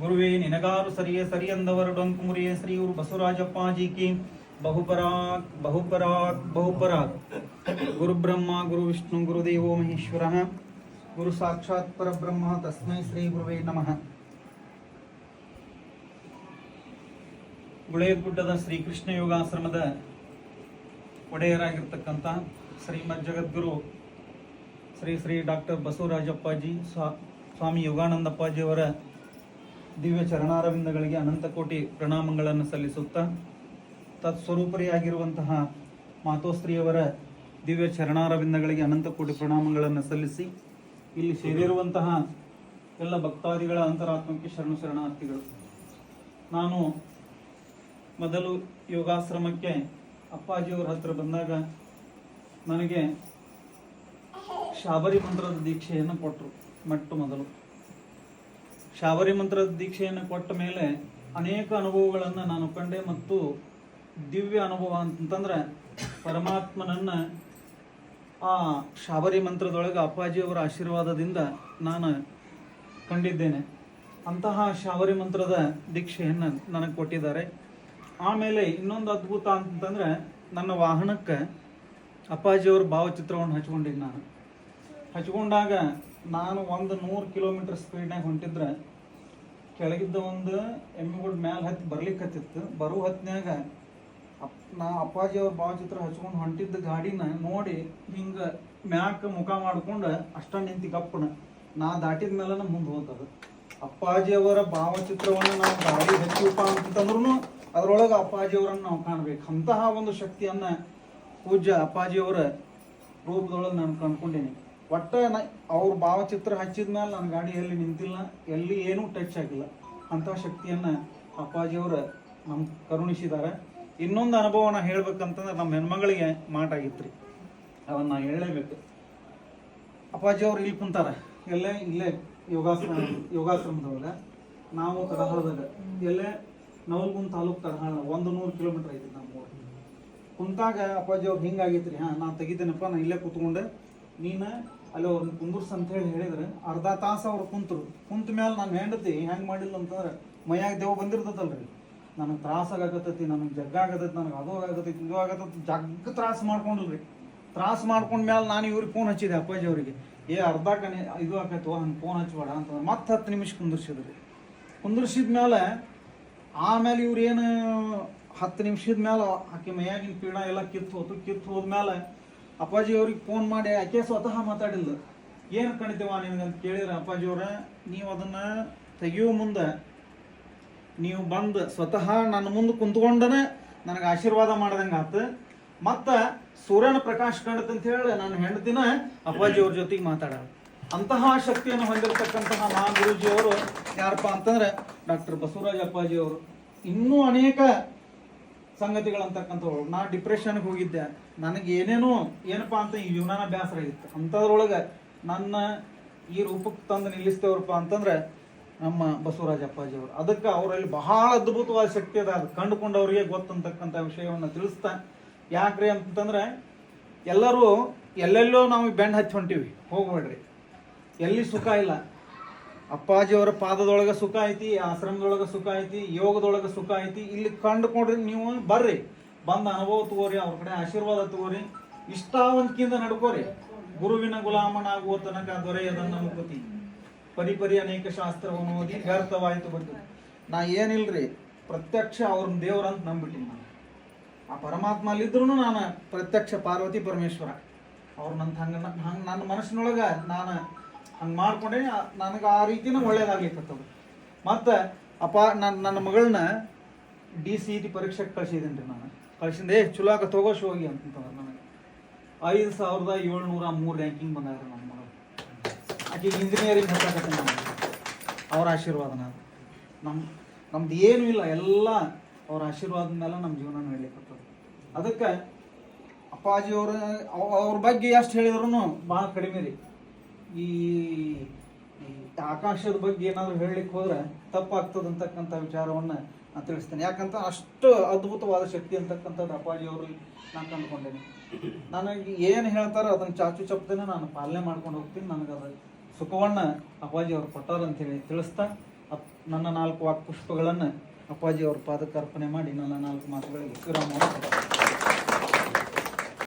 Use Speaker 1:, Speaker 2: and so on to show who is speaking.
Speaker 1: ಗುರುವೇ, ನಿನಗಾರು ಸರಿಯೇ, ಸರಿಯಂದವರು ಅಂದವರು ಮುರಿಯೇ ಶ್ರೀ ಗುರು ಬಸವರಾಜಪ್ಪಾಜಿ ಕಿ ಬಹುಪರಾಕ್ ಬಹುಪರಾಕ್. ಬಹುಪರಾಕ್ ಗುರುಬ್ರಹ್ಮ ಗುರು ವಿಷ್ಣು ಗುರುದೇವೋ ಮಹೇಶ್ವರ. ಗುರು ಸಾಕ್ಷಾತ್ ಪರಬ್ರಹ್ಮ, ತಸ್ಮೈ ಶ್ರೀ ಗುರುವೇ ನಮಃ. ಗುಳೇಗುಡ್ಡದ ಶ್ರೀಕೃಷ್ಣ ಯೋಗಾಶ್ರಮದ ಒಡೆಯರಾಗಿರ್ತಕ್ಕಂಥ ಶ್ರೀಮದ್ ಜಗದ್ಗುರು ಶ್ರೀ ಶ್ರೀ ಡಾಕ್ಟರ್ ಬಸವರಾಜಪ್ಪಾಜಿ ಸ್ವಾ- ಸ್ವಾಮಿ ಯೋಗಾನಂದಪ್ಪಾಜಿಯವರ ದಿವ್ಯ ಚರಣಾರವಿಂದಗಳಿಗೆ ಅನಂತ ಕೋಟಿ ಪ್ರಣಾಮಗಳನ್ನು ಸಲ್ಲಿಸುತ್ತಾ ತತ್ಸ್ವರೂಪರಿಯಾಗಿರುವಂತಹ ಮಾತೋಶ್ರೀಯವರ ದಿವ್ಯ ಚರಣಾರವಿಂದಗಳಿಗೆ ಅನಂತ ಕೋಟಿ ಪ್ರಣಾಮಗಳನ್ನು ಸಲ್ಲಿಸಿ ಇಲ್ಲಿ ಸೇರಿರುವಂತಹ ಎಲ್ಲ ಭಕ್ತಾದಿಗಳ ಅಂತರಾತ್ಮಕ್ಕೆ ಶರಣು ಶರಣಾರ್ಥಿಗಳು. ನಾನು ಮೊದಲು ಯೋಗಾಶ್ರಮಕ್ಕೆ ಅಪ್ಪಾಜಿಯವರ ಹತ್ರ ಬಂದಾಗ ನನಗೆ ಶಾಬರಿ ಮಂತ್ರದ ದೀಕ್ಷೆಯನ್ನು ಕೊಟ್ಟರು ಮೊಟ್ಟ ಮೊದಲು. ಶಾಬರಿ ಮಂತ್ರದ ದೀಕ್ಷೆಯನ್ನು ಕೊಟ್ಟ ಮೇಲೆ ಅನೇಕ ಅನುಭವಗಳನ್ನು ನಾನು ಕಂಡೆ ಮತ್ತು ದಿವ್ಯ ಅನುಭವ ಅಂತಂದ್ರೆ ಪರಮಾತ್ಮನನ್ನ ಆ ಶಾಬರಿ ಮಂತ್ರದೊಳಗೆ ಅಪ್ಪಾಜಿಯವರ ಆಶೀರ್ವಾದದಿಂದ ನಾನು ಕಂಡಿದ್ದೇನೆ. ಅಂತಹ ಶಾಬರಿ ಮಂತ್ರದ ದೀಕ್ಷೆಯನ್ನು ನನಗೆ ಕೊಟ್ಟಿದ್ದಾರೆ. ಆಮೇಲೆ ಇನ್ನೊಂದು ಅದ್ಭುತ ಅಂತಂದ್ರೆ ನನ್ನ ವಾಹನಕ್ಕೆ ಅಪ್ಪಾಜಿಯವ್ರ ಭಾವಚಿತ್ರವನ್ನು ಹಚ್ಕೊಂಡಿದ್ದೆ ನಾನು. ಹಚ್ಕೊಂಡಾಗ ನಾನು ಒಂದು ನೂರು ಕಿಲೋಮೀಟರ್ ಸ್ಪೀಡ್ನಾಗ ಹೊಂಟಿದ್ರೆ ಕೆಳಗಿದ್ದ ಒಂದು ಎಮ್ಮೆಗಳ ಮ್ಯಾಲ ಹತ್ತಿ ಬರ್ಲಿಕ್ಕೆ ಹತ್ತಿತ್ತು ಬರೋ ಹೊತ್ನ್ಯಾಗ ಅಪ್, ನಾ ಅಪ್ಪಾಜಿ ಅವ್ರ ಭಾವಚಿತ್ರ ಹಚ್ಕೊಂಡು ಹೊಂಟಿದ್ದ ಗಾಡಿನ ನೋಡಿ ಹಿಂಗ ಮ್ಯಾಕ್ ಮುಖ ಮಾಡ್ಕೊಂಡು ಅಷ್ಟ ನಿಂತಿ ಗಪ್ಪನ. ನಾ ದಾಟಿದ ಮೇಲೆ ಮುಂದೆ ಹೋಗ್ತದ ಅಪ್ಪಾಜಿ ಅವರ ಭಾವಚಿತ್ರವನ್ನು ನಾವು ಗಾಡಿ ಹಚ್ಚಿವಪ್ಪ ಅಂತಂದ್ರೂ ಅದ್ರೊಳಗೆ ಅಪ್ಪಾಜಿ ಅವರನ್ನು ನಾವು ಕಾಣ್ಬೇಕು. ಅಂತಹ ಒಂದು ಶಕ್ತಿಯನ್ನು ಪೂಜ್ಯ ಅಪ್ಪಾಜಿಯವರ ರೂಪದೊಳಗೆ ನಾನು ಕಂಡ್ಕೊಂಡೇನಿ. ಒಟ್ಟ ನಾ ಅವ್ರ ಭಾವಚಿತ್ರ ಹಚ್ಚಿದ ಮೇಲೆ ನನ್ನ ಗಾಡಿ ಎಲ್ಲಿ ನಿಂತಿಲ್ಲ, ಎಲ್ಲಿ ಏನೂ ಟಚ್ ಆಗಿಲ್ಲ. ಅಂಥ ಶಕ್ತಿಯನ್ನ ಅಪ್ಪಾಜಿಯವರ ನಮ್ಮ ಕರುಣಿಸಿದ್ದಾರೆ ಇನ್ನೊಂದು ಅನುಭವನ ಹೇಳ್ಬೇಕಂತಂದ್ರೆ ನಮ್ಮ ಹೆಣ್ಮಗಳಿಗೆ ಮಾಟಾಗಿತ್ತು ರೀ ಅವನ್ನ ನಾ ಹೇಳಲೇಬೇಕು ಅಪ್ಪಾಜಿ ಅವ್ರು ಇಲ್ಲಿ ಕುಂತಾರೆ. ಎಲ್ಲೇ, ಇಲ್ಲೇ ಯೋಗಾಸನ ಯೋಗಾಶ್ರಮದೊಳಗೆ. ನಾವು ಕರಹಳದಾಗ ಎಲ್ಲೇ ನವಲ್ಗುಂದ್ ತಾಲೂಕ್ ಕರಹಳ ಒಂದು ನೂರು ಕಿಲೋಮೀಟರ್ ಐತಿ ನಮ್ಮ ಊರು. ಕುಂತಾಗ ಅಪ್ಪಾಜಿ ಅವ್ರು ರೀ ಹಾ ನಾನು ತೆಗಿತೇನಪ್ಪ, ನಾ ಇಲ್ಲೇ ಕೂತ್ಕೊಂಡೆ. ನೀನು ಅಲ್ಲಿ ಅವ್ರನ್ನ ಕುಂದರ್ಸ್ ಅಂತ ಹೇಳಿ ಹೇಳಿದ್ರೆ ಅರ್ಧ ತಾಸು ಅವ್ರು ಕುಂತರು. ಕುಂತ ಮೇಲೆ ನಾನು ಹೆಂಡತಿ, ಹೆಂಗೆ ಮಾಡಿಲ್ಲ ಅಂತಂದ್ರೆ ಮೈಯಾಗ ದೇವ್ ಬಂದಿರ್ತದಲ್ರಿ. ನನಗೆ ಆಗತ್ತೈತಿ ನನಗೆ ಜಗ್ಗ ಆಗತೈತಿ, ನನಗೆ ಅದು ಆಗತೈತಿ, ಇದು ಆಗತೈತಿ, ಜಗ್ಗ ತ್ರಾಸ ಮಾಡ್ಕೊಂಡ್ರಿ. ತ್ರಾಸ ಮಾಡ್ಕೊಂಡ ಮೇಲೆ ನಾನು ಇವ್ರಿಗೆ ಫೋನ್ ಹಚ್ಚಿದೆ ಅಪ್ಪಾಜಿ ಅವರಿಗೆ. ಏ ಅರ್ಧ ಕಣೆ, ಇದು ಆಕೈತೋ, ಹಂಗೆ ಫೋನ್ ಹಚ್ಚಬೇಡ ಅಂತಂದ್ರೆ ಮತ್ತೆ ಹತ್ತು ನಿಮಿಷ ಕುಂದಿರ್ಸಿದ್ರಿ. ಕುಂದಿರ್ಸಿದ ಮೇಲೆ ಆಮೇಲೆ ಇವ್ರು ಏನು ಹತ್ತು ನಿಮಿಷದ ಮೇಲೆ ಆಕೆ ಮೈಯಾಗಿನ ಪೀಡ ಎಲ್ಲ ಕಿತ್ತು ಹೋತು. ಕಿತ್ತು ಹೋದ್ಮೇಲೆ ಅಪ್ಪಾಜಿ ಅವ್ರಿಗೆ ಫೋನ್ ಮಾಡಿ ಆಕೆ ಸ್ವತಃ ಮಾತಾಡಿಲ್ಲ ಏನು ಕಣಿತೇವ ನಿನಗೆ ಅಂತ ಕೇಳಿದ್ರೆ ಅಪ್ಪಾಜಿ ಅವ್ರ, ನೀವು ಅದನ್ನ ತೆಗಿಯೋ ಮುಂದೆ ನೀವು ಬಂದು ಸ್ವತಃ ನನ್ನ ಮುಂದೆ ಕುಂತ್ಕೊಂಡನೆ ನನಗೆ ಆಶೀರ್ವಾದ ಮಾಡ್ದಂಗೆ ಆತು. ಮತ್ತು ಸೂರ್ಯನ ಪ್ರಕಾಶ್ ಕಾಣುತ್ತೆ ಅಂತ ಹೇಳಿ ನನ್ನ ಹೆಂಡತಿನ ಅಪ್ಪಾಜಿ ಅವ್ರ ಜೊತೆಗೆ ಮಾತಾಡ ಅಂತಹ ಶಕ್ತಿಯನ್ನು ಹೊಂದಿರತಕ್ಕಂತಹ ಮಹಾ ಗುರೂಜಿಯವರು ಯಾರಪ್ಪ ಅಂತಂದ್ರೆ ಡಾಕ್ಟರ್ ಬಸವರಾಜ ಅಪ್ಪಾಜಿ ಅವರು. ಇನ್ನೂ ಅನೇಕ ಸಂಗತಿಗಳಂತಕ್ಕಂಥವ್ರು. ನಾ ಡಿಪ್ರೆಷನ್ಗೆ ಹೋಗಿದ್ದೆ. ನನಗೆ ಏನೇನೋ ಏನಪ್ಪ ಅಂತ ಈ ಜೀವನ ಬೇಸರ ಆಗಿತ್ತು. ಅಂಥದ್ರೊಳಗೆ ನನ್ನ ಈ ರೂಪಕ್ಕೆ ತಂದು ನಿಲ್ಲಿಸ್ತೇವ್ರಪ್ಪ ಅಂತಂದ್ರೆ ನಮ್ಮ ಬಸವರಾಜ ಅಪ್ಪಾಜಿ ಅವರು. ಅದಕ್ಕೆ ಅವರಲ್ಲಿ ಬಹಳ ಅದ್ಭುತವಾದ ಶಕ್ತಿ ಅದ. ಅದು ಕಂಡುಕೊಂಡವರಿಗೆ ಗೊತ್ತಂತಕ್ಕಂಥ ವಿಷಯವನ್ನು ತಿಳಿಸ್ತಾ. ಯಾಕ್ರಿ ಅಂತಂದ್ರೆ ಎಲ್ಲರೂ ಎಲ್ಲೆಲ್ಲೋ ನಾವು ಬೆಂಡ್ ಹಚ್ಚಿ ಹೊಂಟೀವಿ ಹೋಗ್ಬೇಡ್ರಿ. ಎಲ್ಲಿ ಸುಖ ಇಲ್ಲ. ಅಪ್ಪಾಜಿಯವರ ಪಾದದೊಳಗೆ ಸುಖ ಐತಿ ಆಶ್ರಮದೊಳಗೆ ಸುಖ ಐತಿ ಯೋಗದೊಳಗೆ ಸುಖ ಐತಿ. ಇಲ್ಲಿ ಕಂಡುಕೊಂಡ್ರಿ ನೀವು ಬರ್ರಿ. ಬಂದ ಅನುಭವ ತಗೋರಿ, ಅವ್ರ ಕಡೆ ಆಶೀರ್ವಾದ ತಗೋರಿ. ಇಷ್ಟಾವಂತಿಕೆಯಿಂದ ನಡ್ಕೋರಿ. ಗುರುವಿನ ಗುಲಾಮನಾಗುವ ತನಕ ದೊರೆಯದನ್ನ ಮುಕುತಿ ಪರಿ ಪರಿ ಅನೇಕ ಶಾಸ್ತ್ರವನ್ನು ಓದಿ ವ್ಯರ್ಥವಾಯಿತು ಬಂತು. ನಾ ಏನಿಲ್ರಿ, ಪ್ರತ್ಯಕ್ಷ ಅವ್ರನ್ನ ದೇವ್ರಂತ ನಂಬಿಟ್ಟಿನಿ ನಾನು. ಆ ಪರಮಾತ್ಮ ಅಲ್ಲಿದ್ರು ನಾನು ಪ್ರತ್ಯಕ್ಷ ಪಾರ್ವತಿ ಪರಮೇಶ್ವರ. ಅವ್ರ ನನ್ನ ಹಂಗ ಹಂಗೆ ನನ್ನ ಮನಸ್ಸಿನೊಳಗೆ ನಾನು ಹಂಗೆ ಮಾಡ್ಕೊಂಡೆ ನನಗೆ ಆ ರೀತಿನ ಒಳ್ಳೇದಾಗ್ಲಿಕ್ಕತ್ತದ ಮತ್ತು ಅಪ್ಪ ನನ್ನ ನನ್ನ ಮಗಳನ್ನ ಡಿ ಸಿ ಟಿ ಪರೀಕ್ಷೆಗೆ ಕಳ್ಸಿದ್ದೀನಿ ರೀ ನಾನು. ಕಳ್ಸಿಂದೆ, ಏ, ಚಲೋ ಆಗತ್ತೆ ಹೋಗೋಶ್ ಹೋಗಿ ಅಂತಂದ್ರೆ ನನಗೆ. ಐದು ಸಾವಿರದ ಏಳ್ನೂರ ಮೂರು ರ್ಯಾಂಕಿಂಗ್ ಬಂದಾಗ ನನ್ನ ಮಗಳು. ಆಕೆಗೆ ಇಂಜಿನಿಯರಿಂಗ್ ಹತ್ತಕತ್ತೆ ನಾನು ಅವ್ರ ಆಶೀರ್ವಾದ ನಾನು. ನಮ್ಮ ನಮ್ದು ಏನೂ ಇಲ್ಲ, ಎಲ್ಲ ಅವ್ರ ಆಶೀರ್ವಾದ ಮೇಲೆ ನಮ್ಮ ಜೀವನ ನಡೀಲಿಕ್ಕತ್ತದ ಅದಕ್ಕೆ ಅಪ್ಪಾಜಿಯವ್ರ ಅವರ ಅವ್ರ ಬಗ್ಗೆ ಎಷ್ಟು ಹೇಳಿದ್ರು ಭಾಳ ಕಡಿಮೆ ರೀ. ಈ ಆಕಾಶದ ಬಗ್ಗೆ ಏನಾದರೂ ಹೇಳಲಿಕ್ಕೆ ಹೋದ್ರೆ ತಪ್ಪಾಗ್ತದಂತಕ್ಕಂಥ ವಿಚಾರವನ್ನು ನಾನು ತಿಳಿಸ್ತೇನೆ. ಯಾಕಂತ ಅಷ್ಟು ಅದ್ಭುತವಾದ ಶಕ್ತಿ ಅಂತಕ್ಕಂಥದ್ದು ಅಪ್ಪಾಜಿ ಅವರು ನಾನು ಕಂಡುಕೊಂಡೇನೆ. ನನಗೆ ಏನು ಹೇಳ್ತಾರೋ ಅದನ್ನು ಚಾಚು ಚಪ್ತೇನೆ ನಾನು ಪಾಲನೆ ಮಾಡ್ಕೊಂಡು ಹೋಗ್ತೀನಿ. ನನಗೆ ಅದು ಸುಖವನ್ನು ಅಪ್ಪಾಜಿ ಅವ್ರು ಅಂತೇಳಿ ತಿಳಿಸ್ತಾ, ಅಪ್- ನನ್ನ ನಾಲ್ಕು ವಾಕ್ ಪುಷ್ಪಗಳನ್ನು ಅಪ್ಪಾಜಿ ಅವ್ರ ಪಾದಕ್ಕೆ ಅರ್ಪಣೆ ಮಾಡಿ ನನ್ನ ನಾಲ್ಕು ಮಾತುಗಳಿಗೆ ವಿರಾಮ